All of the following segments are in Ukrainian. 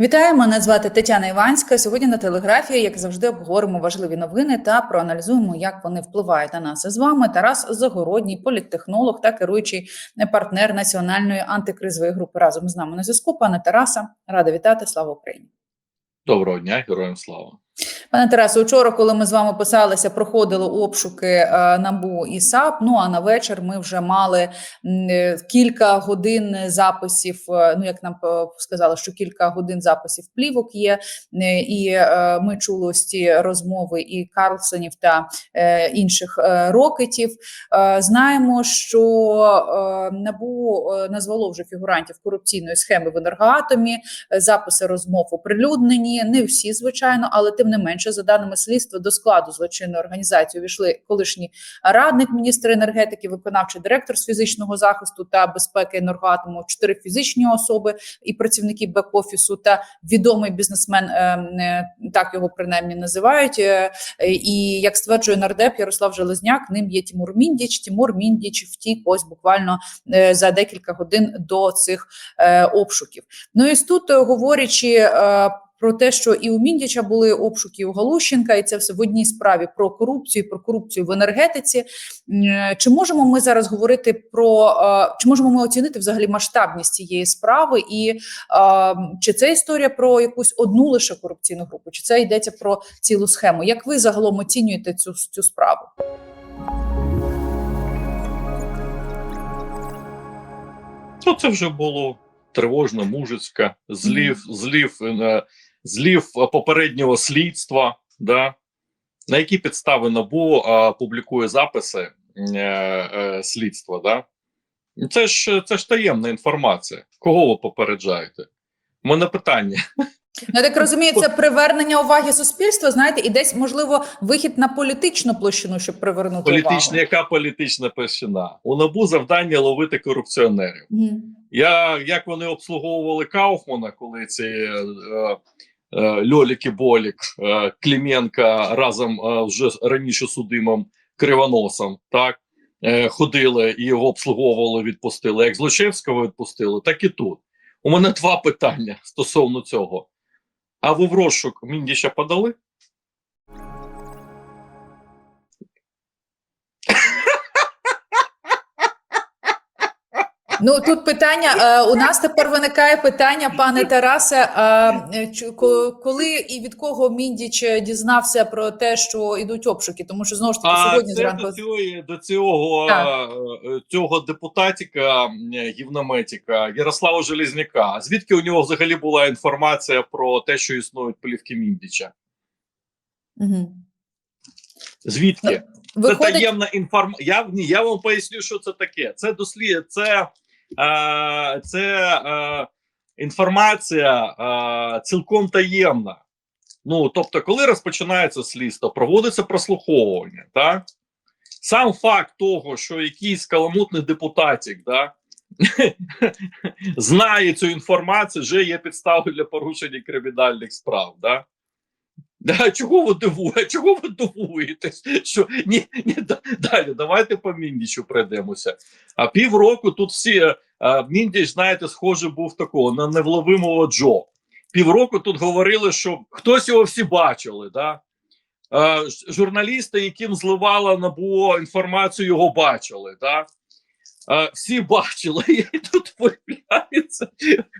Вітаю, мене звати Тетяна Іванська. Сьогодні на телеграфії, як завжди, обговоримо важливі новини та проаналізуємо, як вони впливають на нас. З вами Тарас Загородній, політтехнолог та керуючий партнер національної антикризової групи. Разом з нами на зв'язку. Пане Тараса, рада вітати. Слава Україні! Доброго дня, героям слава. Пане Тарасу, вчора, коли ми з вами писалися, проходили обшуки е, набу і САП. Ну а на вечір ми вже мали е, кілька годин записів. е, Ну як нам сказали, що кілька годин записів плівок є, і ми чули ось ці розмови і Карлсонів та інших рокетів. Знаємо, що набу назвало вже фігурантів корупційної схеми в енергоатомі. Записи розмов оприлюднені. Не всі, звичайно, але тим не менше, за даними слідства, до складу злочинної організації увійшли колишній радник міністра енергетики, виконавчий директор з фізичного захисту та безпеки енергоатому, чотири фізичні особи і працівники бек-офісу та відомий бізнесмен, е, е, так його принаймні називають. Е, І як стверджує нардеп Ярослав Железняк, ним є Тимур Міндіч. Тимур Міндіч втік ось буквально за декілька годин до цих обшуків. Ну і тут говорячи. Про те, що і у Міндіча були обшуки і у Галущенка, і це все в одній справі про корупцію, про корупцію в енергетиці. Е, Чи можемо ми зараз говорити про е, чи можемо ми оцінити взагалі масштабність цієї справи, і е, чи це історія про якусь одну лише корупційну групу, чи це йдеться про цілу схему? Як ви загалом оцінюєте цю цю справу? Ну, це вже було тривожно, мужицьке, злів, злів, е, злів попереднього слідства, да? на які підстави НАБУ е, публікує записи е, е, слідства. Да? Це ж це ж таємна інформація. Кого ви попереджаєте? У мене питання. Ну, я так розумію, це привернення уваги суспільства. Знаєте, і десь можливо вихід на політичну площину, щоб привернути Політична, увагу. яка політична площина? У НАБУ завдання ловити корупціонерів. Мгм. Я як вони обслуговували Кауфмана, коли ці е, е, Льолік і Болік, е, Кліменка разом е, вже раніше судимим Кривоносом, так е, ходили і його обслуговували, відпустили. Як Злочевського відпустили, так і тут. У мене два питання стосовно цього. А ви в розшук Міндіща подали? Ну тут питання. Е, у нас тепер виникає питання, пане Тарасе. Е, коли і від кого Міндіч дізнався про те, що йдуть обшуки? Тому що знову ж таки А сьогодні це зранку до цього, до цього, Так. е, цього депутатіка гівнометіка Ярослава Железняка. Звідки у нього взагалі була інформація про те, що існують плівки Міндіча? Мгм. Звідки? Це таємна інформація. Я, я вам поясню, що це таке. Це дослід, це, це е, інформація е, цілком таємна. Ну, тобто, коли розпочинається слідство, проводиться прослуховування, так? Сам факт того, що якийсь каламутний депутатик, да, знає цю інформацію, вже є підставою для порушення кримінальних справ. Да? Да, чого ви дивуєте? Чого ви дивуєтесь? Що ні, ні, да- далі, давайте по Міндічу пройдемося. А півроку тут всі е, а, Міндіч, знаєте, схоже, був такого на невловимого Джо. Півроку тут говорили, що хтось його всі бачили. Да? Ж- журналісти, яким зливала НАБУ інформацію, його бачили. Да? Е, всі бачили, і тут виявляється,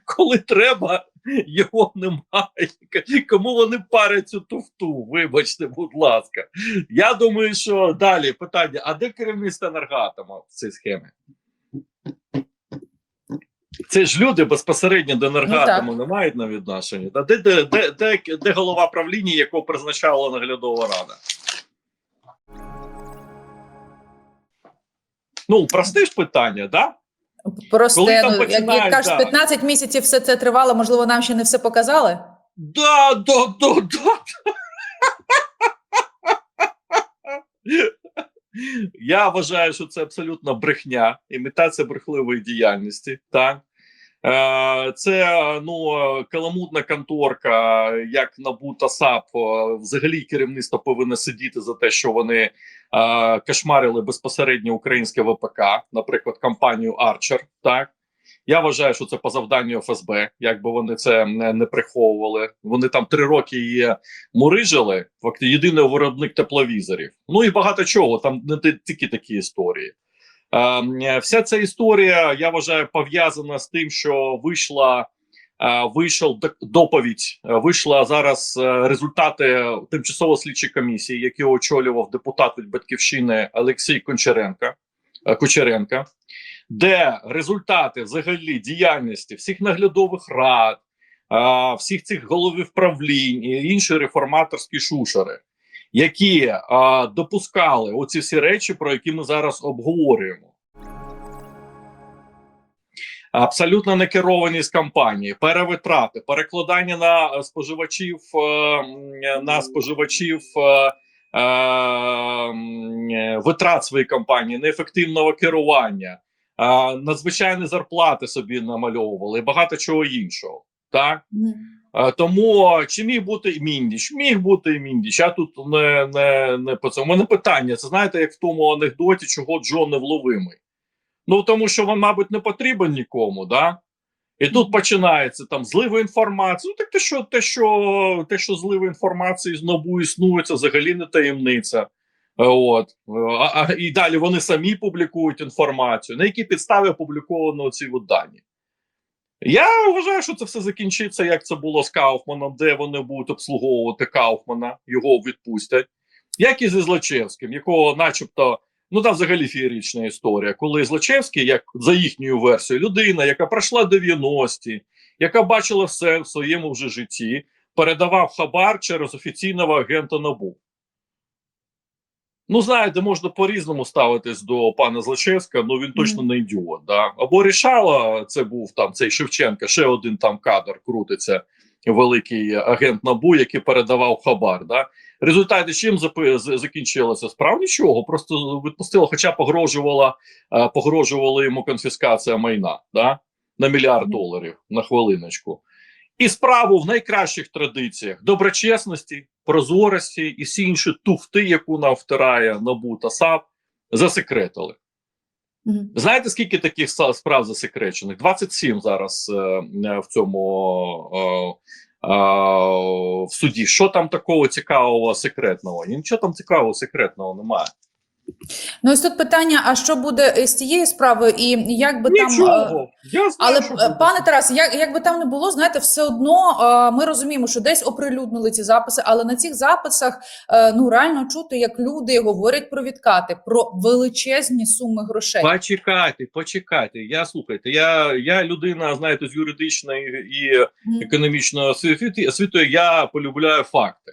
коли треба, його немає. Кому вони парять цю туфту? Вибачте, будь ласка. Я думаю, що далі питання: а де керівництво енергоатома в цій схемі? Це ж люди безпосередньо до енергоатому не мають на відношення. Та де, де, де, де, де голова правління, якого призначала наглядова рада? Ну, просте ж питання, да? Просте, ну, як, кажуть, да. 15 місяців все це тривало. Можливо, нам ще не все показали. Да, да, да, да. Я вважаю, що це абсолютно брехня, імітація брехливої діяльності. Так це ну каламутна конторка, як НАБУ та САП. е, Взагалі керівництво повинно сидіти за те, що вони е, кошмарили безпосередньо українське ВПК, наприклад, компанію Арчер. Так Я вважаю, що це по завданню ФСБ, якби вони це не, не приховували. Вони там три роки її мурижили, фактично єдиний виробник тепловізорів. Ну і багато чого. Там не тільки такі історії. Е, вся ця історія, я вважаю, пов'язана з тим, що вийшла. е, Вийшов доповідь. е, Вийшла зараз е, результати тимчасово слідчої комісії, які очолював депутат від батьківщини Олексій Кончаренко. е, Кучеренка, де результати взагалі діяльності всіх наглядових рад, всіх цих головів правлінь і інші реформаторські шушери, які е, допускали оці всі речі, про які ми зараз обговорюємо. Абсолютно не керовані з кампанії, перевитрати, перекладання на споживачів е, на споживачів е, е, витрат своєї кампанії, неефективного керування, надзвичайні зарплати собі намальовували і багато чого іншого. Так тому чи міг бути Міндіч? Міг бути і Міндіч. Я тут не, не, не по цьому. У мене питання: це знаєте, як в тому анекдоті, чого Джон невловимий? Ну тому що він, мабуть, не потрібен нікому, да? І тут починається там злива інформації. Ну так те, що те, що те, що злива інформації з НАБУ існує, це взагалі не таємниця. Е, От а, а і далі вони самі публікують інформацію. На якій підставі опубліковано ці дані? Я вважаю, що це все закінчиться, як це було з Кауфманом, де вони будуть обслуговувати Кауфмана, його відпустять, як і зі Злочевським, якого, начебто, ну там взагалі феєрична історія, коли Злочевський, як за їхньою версією, людина, яка пройшла 90-ті, яка бачила все в своєму вже житті, передавав хабар через офіційного агента НАБУ. Ну, знаєте, можна по-різному ставитись до пана Злочевська, ну він точно не ідіот. Да? Або рішала, це був там цей Шевченка, ще один там кадр крутиться, великий агент НАБУ, який передавав хабар. Да? Результати чим закінчилося? Справ нічого, просто відпустила, хоча погрожувала, е, погрожувала йому конфіскація майна да? на мільярд доларів на хвилиночку. І справу в найкращих традиціях доброчесності, прозорості і всі інші туфти, яку нам втирає НАБУ та САП, засекретили. Мгм. Знаєте, скільки таких справ засекречених? 27 зараз е, е, в цьому е, е, в суді. Що там такого цікавого секретного? Нічого там цікавого секретного немає. Ну ось тут питання: а що буде з цією справою, і як би там. е, Я знаю, Але що е, буде. пане Тарасе, як, як би там не було, знаєте, все одно е, ми розуміємо, що десь оприлюднили ці записи, але на цих записах е, ну реально чути, як люди говорять про відкати, про величезні суми грошей. Почекайте, почекайте. Я слухайте. Я, я людина, знаєте, з юридичної і економічної освіти, освітою, я полюбляю факти.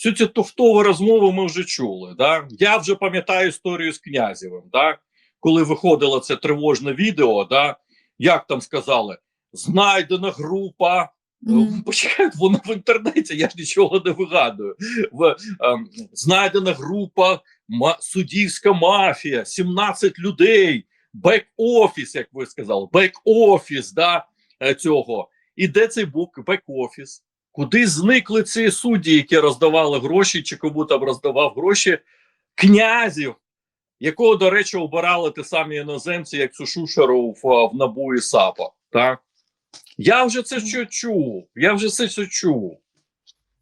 Всю цю туфтову розмову ми вже чули. Да? Я вже пам'ятаю історію з князєвим, да? коли виходило це тривожне відео, да? як там сказали, знайдена група. Мгм. Почекайте, воно в інтернеті, я ж нічого не вигадую. В, ем, знайдена група ма- суддівська мафія, 17 людей, бек-офіс, як ви сказали, бек-офіс да, е, цього. І де цей бек-офіс? Куди зникли ці судді, які роздавали гроші, чи кому там роздавав гроші? Князів, якого, до речі, обирали ті самі іноземці, як цю Шушеру в, НАБУ і САПа. Так? Я вже це що чув. Я вже це що чув.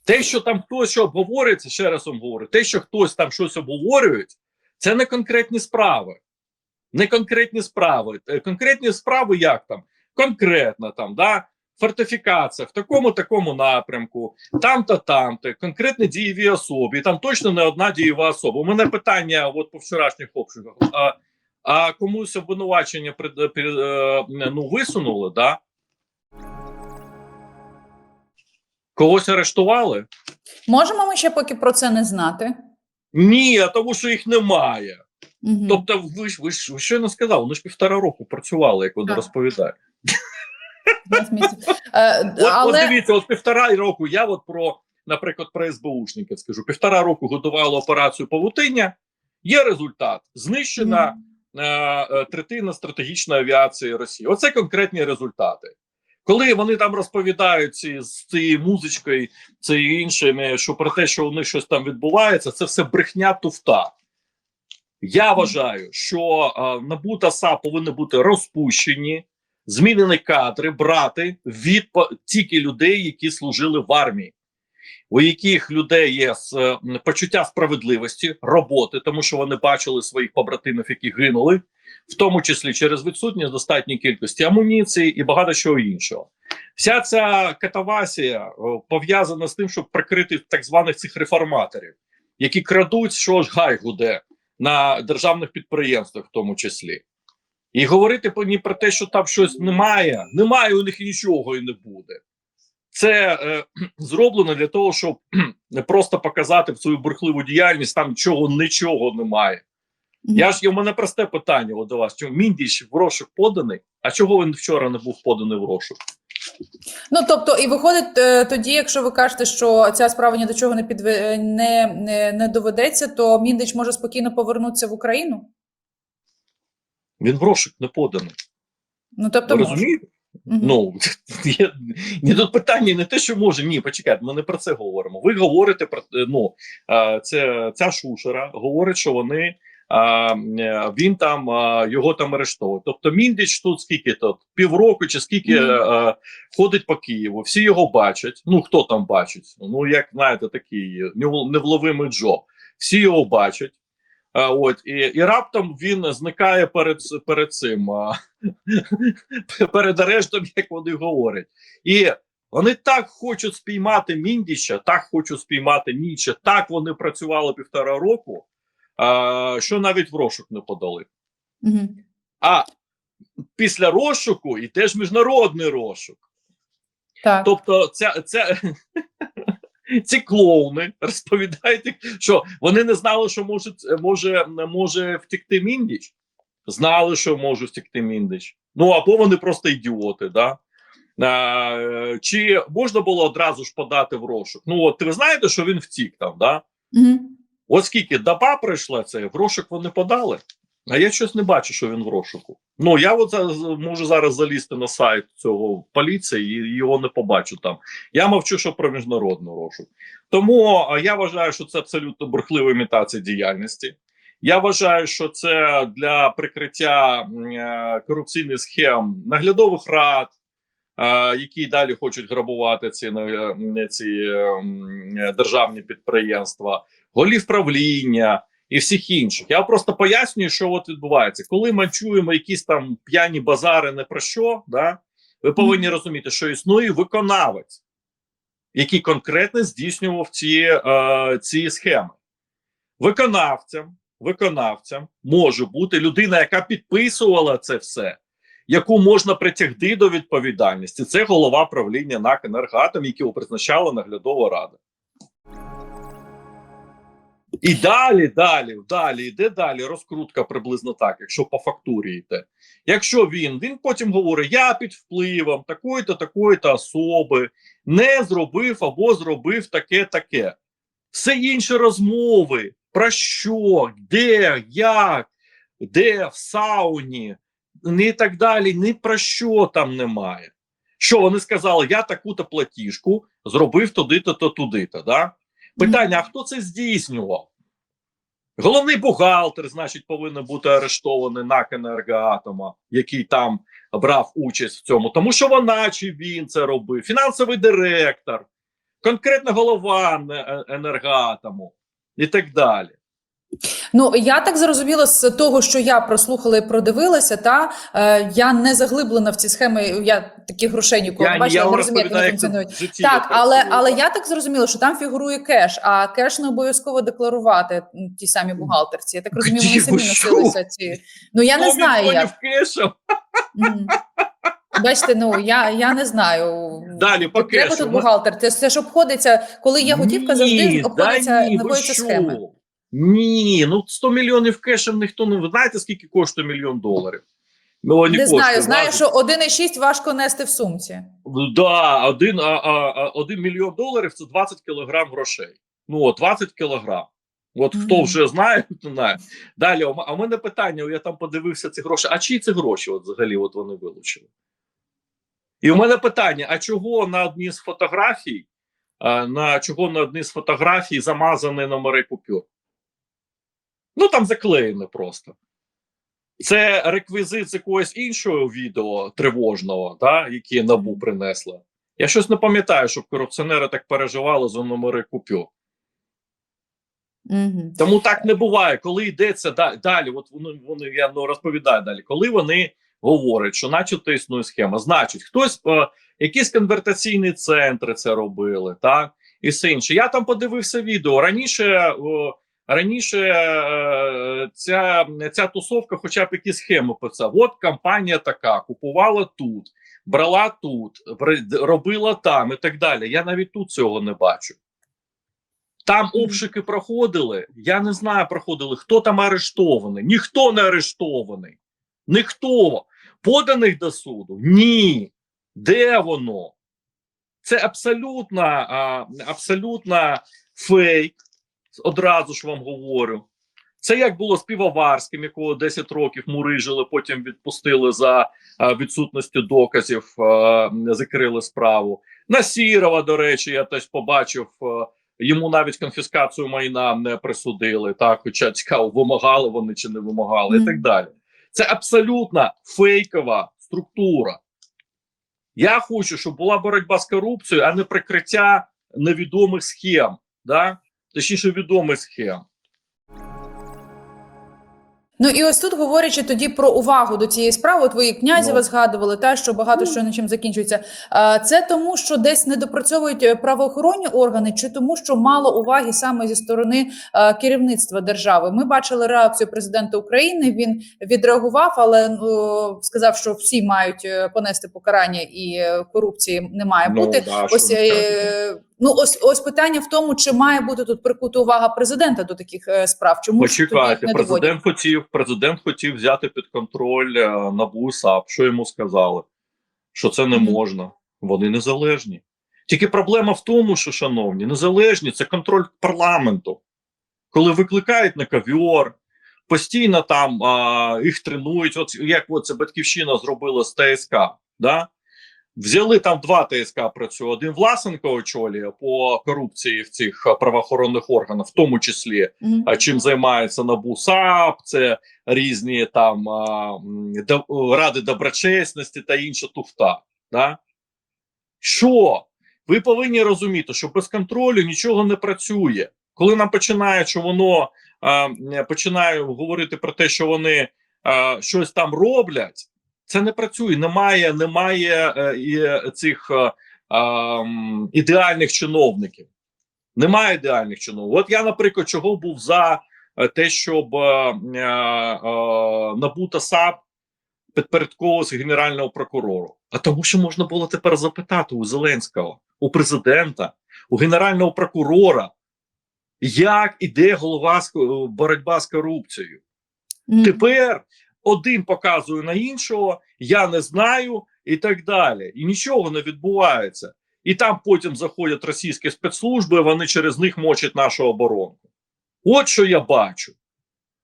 Те, що там хтось що обговорюється, ще раз вам говорю, те, що хтось там щось обговорюють, це не конкретні справи. Не конкретні справи. Е, Конкретні справи як там? Конкретно там, да? Фортифікація в такому такому напрямку, там-то, там-то, конкретні дієві особи. І там точно не одна дієва особа. У мене питання от по вчорашніх обшуках. А, а комусь обвинувачення е, ну, висунули, да? Когось арештували? Можемо ми ще поки про це не знати. Ні, тому що їх немає. Мгм. Тобто, ви ж ви ви щойно сказали, вони ж півтора року працювали, як вони розповідають. 15 місяців. Е, От, от дивіться, от півтора року я от про, наприклад, про СБУшників скажу. Півтора року готували операцію Павутиння. Є результат. Знищена Мгм. е, третина стратегічної авіації Росії. Оце конкретні результати. Коли вони там розповідають ці, з цією музичкою, це іншими, що про те, що у них щось там відбувається, це все брехня туфта. Я вважаю, що е, НАБУ та САП повинні бути розпущені, змінені кадри брати від тільки людей, які служили в армії, у яких людей є почуття справедливості, роботи, тому що вони бачили своїх побратимів, які гинули, в тому числі через відсутність достатньої кількості амуніції і багато чого іншого. Вся ця катавасія пов'язана з тим, щоб прикрити так званих цих реформаторів, які крадуть, що ж гай гуде на державних підприємствах, в тому числі. І говорити по ні про те, що там щось немає, немає у них нічого і не буде. Це е, зроблено для того, щоб не просто показати свою бурхливу діяльність, там чого нічого немає. Я ж у мене просте питання от до вас: чому Міндіч в розшук поданий? А чого він вчора не був поданий в розшук? Ну тобто, і виходить е, тоді, якщо ви кажете, що ця справа ні до чого не підве не, не, не доведеться, то Міндич може спокійно повернутися в Україну. Він в розшук не поданий. Ну тобто, розумієте? Ну є, ні, тут питання не те, що може, ні, почекайте, ми не про це говоримо. Ви говорите про е, ну це ця шушера говорить, що вони а, е, він там а, його там арештовують. Тобто міндич тут скільки тут півроку чи скільки Мгм. е, ходить по Києву, всі його бачать. Ну хто там бачить? Ну як знаєте, такий нев- невловимий Джо. Всі його бачать. А, от і, і раптом він зникає перед перед цим перед арештом, як вони говорять. І вони так хочуть спіймати Міндіча, так хочуть спіймати Ніча, так вони працювали півтора року, а, що навіть в розшук не подали. Мгм. А після розшуку і теж міжнародний розшук. Так. Тобто, ця, ця, ці клоуни розповідають, що вони не знали, що може, може, може втекти Міндіч. Знали, що може втекти Міндіч. Ну або вони просто ідіоти. Да? А, чи можна було одразу ж подати в розшук? Ну, от ви знаєте, що він втік там, да? Мгм. От скільки доба пройшла це, в розшук вони подали. А я щось не бачу, що він в розшуку. Ну я от можу зараз залізти на сайт цього поліції і його не побачу там. Я мовчу, що про міжнародний розшук. Тому я вважаю, що це абсолютно бурхлива імітація діяльності. Я вважаю, що це для прикриття е, корупційних схем наглядових рад, які далі хочуть грабувати ці, е, ці е, м, е, державні підприємства, голів правління і всіх інших. Я просто пояснюю, що от відбувається. Коли ми чуємо якісь там п'яні базари не про що, да, ви повинні розуміти, що існує виконавець, який конкретно здійснював ці, е, ці схеми. Виконавцем, виконавцем може бути людина, яка підписувала це все, яку можна притягти до відповідальності. Це голова правління НАК «Енергоатом», якого призначала наглядова рада. І далі, далі, далі, йде далі розкрутка приблизно так, якщо по фактурі йде. Якщо він, він потім говорить: я під впливом такої-то, такої-то особи не зробив або зробив таке, таке. Все інші розмови про що, де, як, де в сауні, і так далі, ні про що там немає. Що вони сказали, я таку-то платіжку зробив туди-то, то туди-то. Да? Питання: а хто це здійснював? Головний бухгалтер, значить, повинен бути арештований НАК «Енергоатома», який там брав участь в цьому, тому що вона чи він це робив, фінансовий директор, конкретно голова «Е- енергоатому і так далі. Ну я так зрозуміла з того, що я прослухала і продивилася, та е, я не заглиблена в ці схеми. Я таких грошей ніколи не бачила, вам не розумію, як вони функціонують. житті Так, але але я так зрозуміла, що там фігурує кеш, а кеш не обов'язково декларувати ті самі бухгалтерці. Я так розумію, вони самі носилися ці. Ну я не знаю як. Бачите, ну я, я не знаю. Далі по Треба кешу. тут бухгалтер. Це, це ж обходиться, коли є готівка, завжди Ні, обходиться да ні, ви що? схеми. Ні, ну 100 мільйонів кешем ніхто не ви знаєте, скільки коштує мільйон доларів? Ну, Не знаю, знаю, що 1,6 важко нести в сумці. Да, один, а, а, а, один мільйон доларів це 20 кілограм грошей. Ну, 20 кілограм. От хто Мгм. вже знає, то знає. Далі, а у мене питання: я там подивився ці гроші. А чиї це гроші от взагалі от вони вилучили? І у мене питання: а чого на одній з фотографій, а, на чого на одній з фотографій замазані номери купюр? Ну там заклеєно просто. Це реквізит з якогось іншого відео тривожного, да, яке набу принесло. Я щось не пам'ятаю, щоб корупціонери так переживали за номери купюр. Угу. Тому так не буває, коли йдеться далі. От вони, вони я ну, розповідаю далі, коли вони говорять, що, начебто, існує схема, значить, хтось е, якісь конвертаційні центри це робили, так і все інше. Я там подивився відео раніше. о, Раніше е, ця, ця тусовка, хоча б якісь схеми писав. От компанія така, купувала тут, брала тут, робила там і так далі. Я навіть тут цього не бачу. Там обшуки проходили. Я не знаю, проходили, хто там арештований. Ніхто не арештований. Ніхто. Поданих до суду? Ні. Де воно? Це абсолютно, абсолютно фейк. Одразу ж вам говорю. Це як було з Півоварським, якого 10 років мурижили, потім відпустили за відсутністю доказів, закрили справу. На Сірова, до речі, я теж побачив. Йому навіть конфіскацію майна не присудили, так хоча цікаво, вимагали вони чи не вимагали, і так далі. Це абсолютно фейкова структура. Я хочу, щоб була боротьба з корупцією, а не прикриття невідомих схем, да? Точніше відомих схем. Ну і ось тут говорячи тоді про увагу до цієї справи, от ви і Ну. згадували, та що багато Ну. що нічим закінчується. Це тому, що десь не допрацьовують е, правоохоронні органи, чи тому, що мало уваги саме зі сторони керівництва держави. Ми бачили реакцію президента України. Він відреагував, але ну, сказав, що всі мають е, понести покарання і е, корупції не має бути. да, Ось що ну ось ось питання в тому, чи має бути тут прикута увага президента до таких е, справ. Чому Почекайте, не доводять? президент хотів, президент хотів взяти під контроль е, НАБУ САП. Що йому сказали? Що це не можна. Вони незалежні. Тільки проблема в тому, що, шановні, незалежні це контроль парламенту. Коли викликають на ковьор, постійно там а, їх тренують. От як це батьківщина зробила з ТСК. Да? Взяли там два ТСК працює. Один Власенко очолює по корупції в цих правоохоронних органах, в тому числі Мгм. а чим займається НАБУ САП, це різні там ради доброчесності та інша туфта. Да? Що? Ви повинні розуміти, що без контролю нічого не працює. Коли нам починає, що воно починає говорити про те, що вони щось там роблять, це не працює. Немає, немає е, цих е, м, ідеальних чиновників. Немає ідеальних чиновників. От я, наприклад, чого був за е, те, щоб е, е, е, НАБУ та САП підпорядковувалися генерального прокурору. А тому, що можна було тепер запитати у Зеленського, у президента, у генерального прокурора, як іде голова боротьба з корупцією. Мгм. Тепер один показує на іншого, я не знаю, і так далі. І нічого не відбувається. І там потім заходять російські спецслужби, вони через них мочать нашу оборонку. От що я бачу.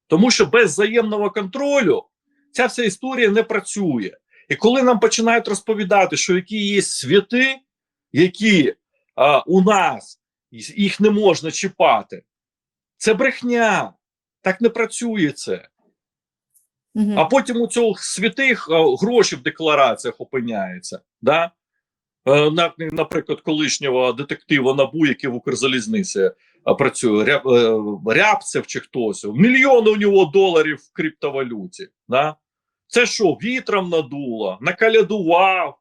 Тому що без взаємного контролю ця вся історія не працює. І коли нам починають розповідати, що які є святи, які а, у нас їх не можна чіпати, це брехня. Так не працює це. Мгм. А потім у цього святих е, гроші в деклараціях опиняються. Да? Е, Наприклад, колишнього детектива НАБУ, який в Укрзалізниці е, працює, Ряб, Рябцев чи хтось, мільйони у нього доларів в криптовалюті. Да? Це що, вітром надуло, накалядував.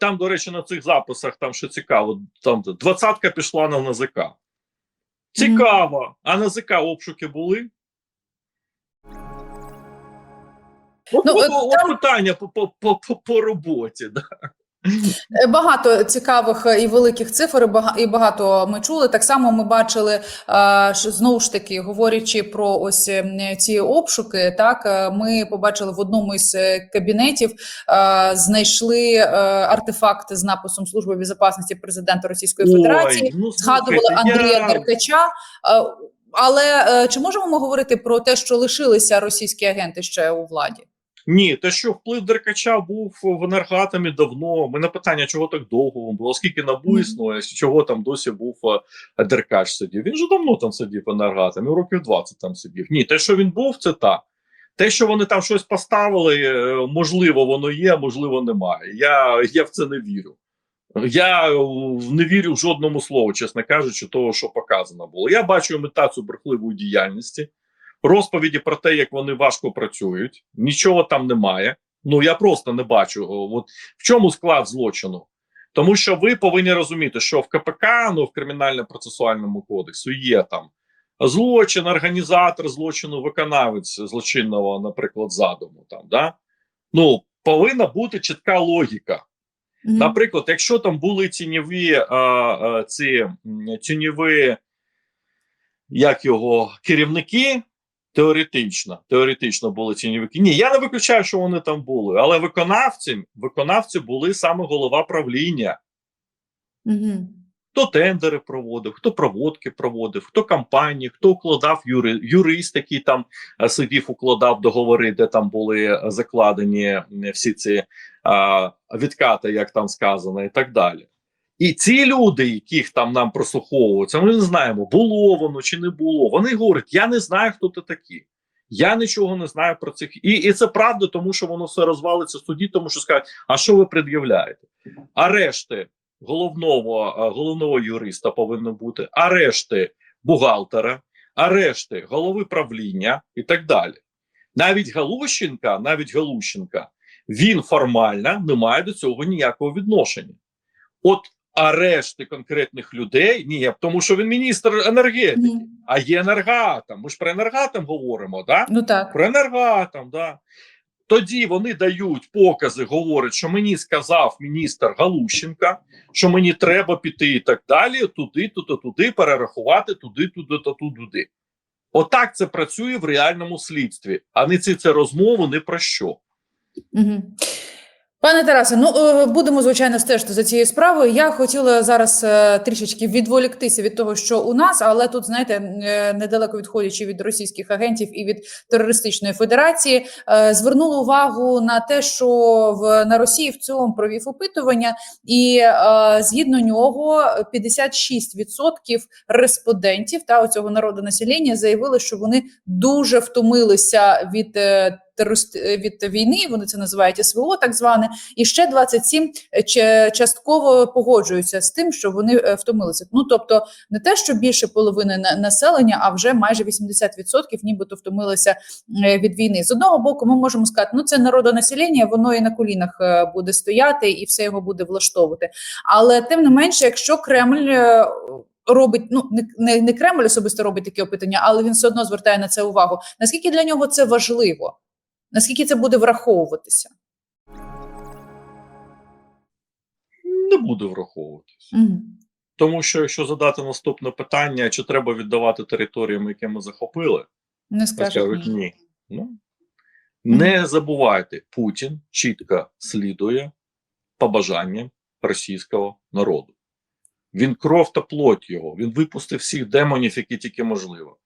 Там, до речі, на цих записах там що цікаво, там двадцятка пішла на НАЗК. Цікаво. А на НАЗК обшуки були? От, Ну, от, е, от там- питання по, по, по, по, по роботі. Да. Е, Багато цікавих е, і великих цифр, і бага- і багато ми чули. Так само ми бачили знову ж таки, говорячи про ось е, ці обшуки. Так ми побачили в одному із кабінетів, знайшли артефакти з написом Служби безпечності президента Російської Федерації. ну, Згадували Андрія я- Деркача. Але чи можемо ми говорити про те, що лишилися російські агенти ще у владі? Ні, те, що вплив Деркача був в енергоатомі давно. Мене питання, чого так довго було, скільки набу існує, чого там досі був Деркач сидів. Він же давно там сидів в енергоатомі, років 20 там сидів. Ні, те, що він був, це так. Те, що вони там щось поставили, е, можливо, воно є, можливо, немає. Я, я в це не вірю. Я е, не вірю в жодному слову, чесно кажучи, того, що показано було. Я бачу імітацію брехливої діяльності, розповіді про те, як вони важко працюють. Нічого там немає. Ну я просто не бачу. От в чому склад злочину. Тому що ви повинні розуміти, що в КПК, ну в кримінально-процесуальному кодексу є там злочин, організатор злочину, виконавець злочинного, наприклад, задуму. Там да ну повинна бути чітка логіка. Мгм. Наприклад, якщо там були тіньові а, а, ці м, тіньові, як його керівники, теоретично, теоретично були тіньові. Ні, я не виключаю, що вони там були, але виконавці, виконавці були саме голова правління. Мгм. Хто тендери проводив, хто проводки проводив, хто кампанії, хто укладав юри, юрист, який там е, сидів, укладав договори, де там були е, закладені всі ці а, відкати, як там сказано, і так далі. І ці люди, яких там нам прослуховуються, ми не знаємо, було воно чи не було. Вони говорять: я не знаю, хто ти такі. Я нічого не знаю про цих. І, і це правда, тому що воно все розвалиться в суді, тому що скажуть, а що ви пред'являєте? А решти головного, е, головного юриста повинно бути, а решти бухгалтера, а решти голови правління і так далі. Навіть Галущенка, навіть Галущенка, він формально не має до цього ніякого відношення. От а решти конкретних людей ні, тому що він міністр енергетики, Мгм. а є енергоатом. Ми ж про енергоатом говоримо, да? Ну так. про енергоатом, да. Тоді вони дають покази, говорять, що мені сказав міністр Галущенка, що мені треба піти і так далі, туди, туди, туди, перерахувати, туди, туди, та туди. Отак це працює в реальному слідстві, а не ці це розмови не про що. Мгм. Пане Тарасе, ну е, будемо звичайно стежити за цією справою. Я хотіла зараз е, трішечки відволіктися від того, що у нас, але тут, знаєте, е, недалеко відходячи від російських агентів і від терористичної федерації, звернула увагу на те, що в на Росії в цілому провів опитування, і згідно нього 56% респондентів та оцього народу населення заявили, що вони дуже втомилися від. Е, терорист від війни, вони це називають СВО, так зване, і ще 27 ч- частково погоджуються з тим, що вони е, втомилися. Ну тобто, не те, що більше половини населення, а вже майже 80% нібито втомилися е, від війни. З одного боку, ми можемо сказати, ну це народонаселення, воно і на колінах е, буде стояти, і все його буде влаштовувати. Але тим не менше, якщо Кремль. е, Робить ну не, не, Кремль особисто робить такі опитання, але він все одно звертає на це увагу. Наскільки для нього це важливо? Наскільки це буде враховуватися? Не буде враховуватись. Угу. Тому що якщо задати наступне питання, чи треба віддавати територіям, які ми захопили, Не скажуть ні. ні. Ну, не забувайте, Путін чітко слідує побажанням російського народу. Він кров та плоть його, він випустив всіх демонів, які тільки можливо.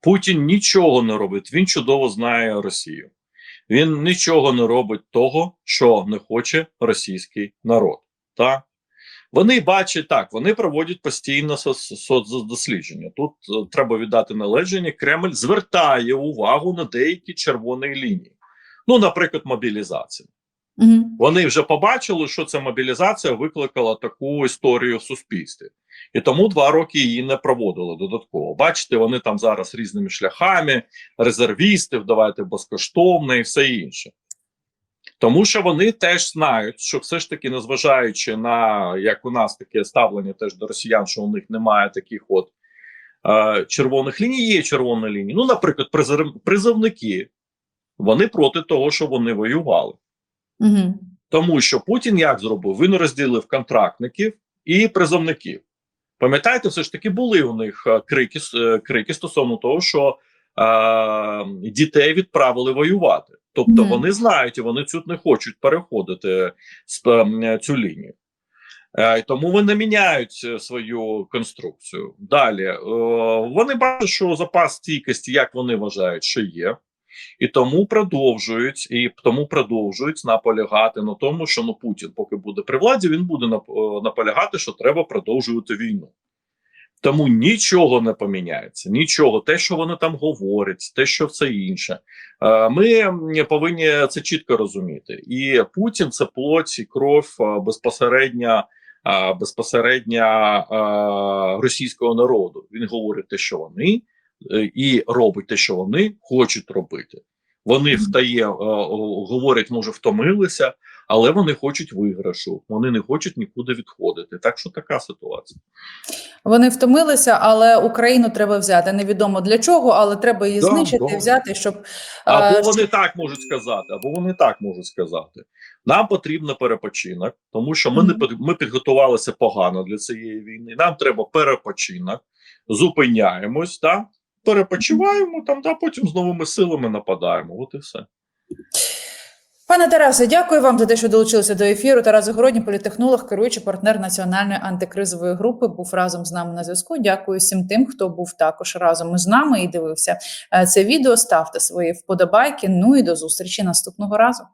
Путін нічого не робить, він чудово знає Росію. Він нічого не робить того, що не хоче російський народ. Так? Вони бачать так, вони проводять постійно со- соцдослідження. Тут е, треба віддати належення. Кремль звертає увагу на деякі червоні лінії. Ну, наприклад, мобілізація. Угу. Вони вже побачили, що ця мобілізація викликала таку історію в суспільстві, і тому два роки її не проводили додатково. Бачите, вони там зараз різними шляхами, резервісти, давайте безкоштовно і все інше. Тому що вони теж знають, що все ж таки, незважаючи на як у нас таке ставлення теж до росіян, що у них немає таких от е, червоних ліній, є червона лінія. Ну, наприклад, призовники вони проти того, що вони воювали. Угу. Тому що Путін як зробив? Він розділив контрактників і призовників. Пам'ятаєте, все ж таки були у них е, крики, е, крики стосовно того, що е, дітей відправили воювати. Тобто Мгм. вони знають і вони тут не хочуть переходити з, е, цю лінію. Е, тому вони міняють е, свою конструкцію. Далі е, вони бачать, що запас стійкості, як вони вважають, що є, і тому продовжують, і тому продовжують наполягати на тому, що ну Путін, поки буде при владі, він буде е, наполягати, що треба продовжувати війну. Тому нічого не поміняється, нічого. Те, що вони там говорять, те, що все інше. Е, Ми повинні це чітко розуміти. І Путін це плоть і кров е, безпосередньо, безпосередньо е, російського народу. Він говорить те, що вони, і робить те, що вони хочуть робити. Вони втає, е, говорять, може, втомилися, але вони хочуть виграшу. Вони не хочуть нікуди відходити. Так що така ситуація. Вони втомилися, але Україну треба взяти. Невідомо для чого, але треба її Да, знищити, да. взяти, щоб Або е, вони так можуть сказати, або вони так можуть сказати. Нам потрібен перепочинок, тому що ми не ми підготувалися погано для цієї війни. Нам треба перепочинок, зупиняємось, да? Перепочиваємо там, да, потім з новими силами нападаємо. От і все. Пане Тарасе, дякую вам за те, що долучилися до ефіру. Тарас Загородній, політехнолог, керуючий партнер національної антикризової групи, був разом з нами на зв'язку. Дякую всім тим, хто був також разом із нами і дивився е, це відео. Ставте свої вподобайки. Ну і до зустрічі наступного разу.